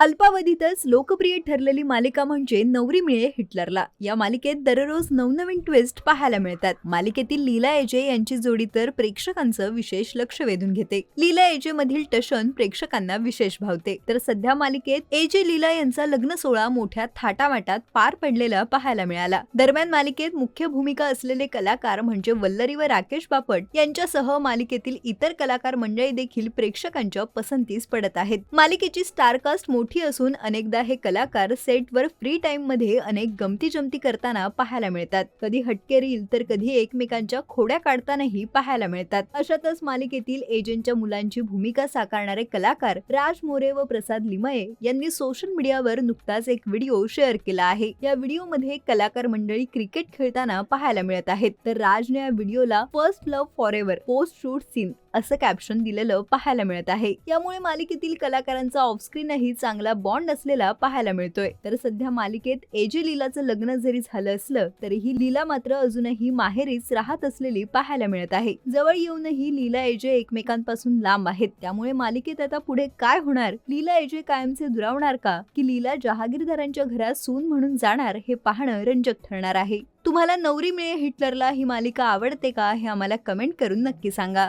अल्पावधीतच लोकप्रिय ठरलेली मालिका म्हणजे नवरी मिळे हिटलरला. या मालिकेत दररोज नवनवीन ट्विस्ट पाहायला मिळतात. मालिकेतील लीला एजे यांची जोडी तर प्रेक्षकांचं विशेष लक्ष वेधून घेते. लीला एजे मधील टशन प्रेक्षकांना विशेष भावते. तर सध्या मालिकेत एजे लीला यांचा लग्न सोहळा मोठ्या थाटामाटात पार पडलेला पाहायला मिळाला. दरम्यान मालिकेत मुख्य भूमिका असलेले कलाकार म्हणजे वल्लरी व राकेश बापट यांच्यासह मालिकेतील इतर कलाकार मंडळी देखील प्रेक्षकांच्या पसंतीस पडत आहेत. मालिकेची स्टारकास्ट मोठी असून अनेकदा हे कलाकार सेटवर फ्री टाइममध्ये अनेक गमती जमती करताना पाहायला मिळतात. कधी हटके रील तर कधी एकमेकांच्या खोड्या काढतानाही पाहायला मिळतात. अशातच मालिकेतील एजंटच्या मुलांची भूमिका साकारणारे कलाकार राज मोरे व प्रसाद लिमये यांनी सोशल मीडियावर नुकताच एक व्हिडिओ शेअर केला आहे. या व्हिडिओमध्ये कलाकार मंडळी क्रिकेट खेळताना पाहायला मिळत आहेत. तर राजने या व्हिडिओला first love forever post shoot scene असं कॅप्शन दिलेलं पाहायला मिळत आहे. यामुळे मालिकेतील कलाकारांचा ऑफस्क्रीनही चांगला बॉन्ड असलेला पाहायला मिळतोय. तर सध्या मालिकेत एजे लीलाचं लग्न जरी झालं असलं तरीही लीला मात्र अजूनही माहेरीच राहत असलेली पाहायला मिळत आहे. जवळ येऊनही लीला एजे एकमेकांपासून लांब आहेत. त्यामुळे मालिकेत आता पुढे काय होणार? लीला एजे कायमचे दुरावणार का? की लीला जहागीरदारांच्या घरात सून म्हणून जाणार हे पाहणं रंजक ठरणार आहे. तुम्हाला नवरी मिळे हिटलरला ही मालिका आवडते का हे आम्हाला कमेंट करून नक्की सांगा.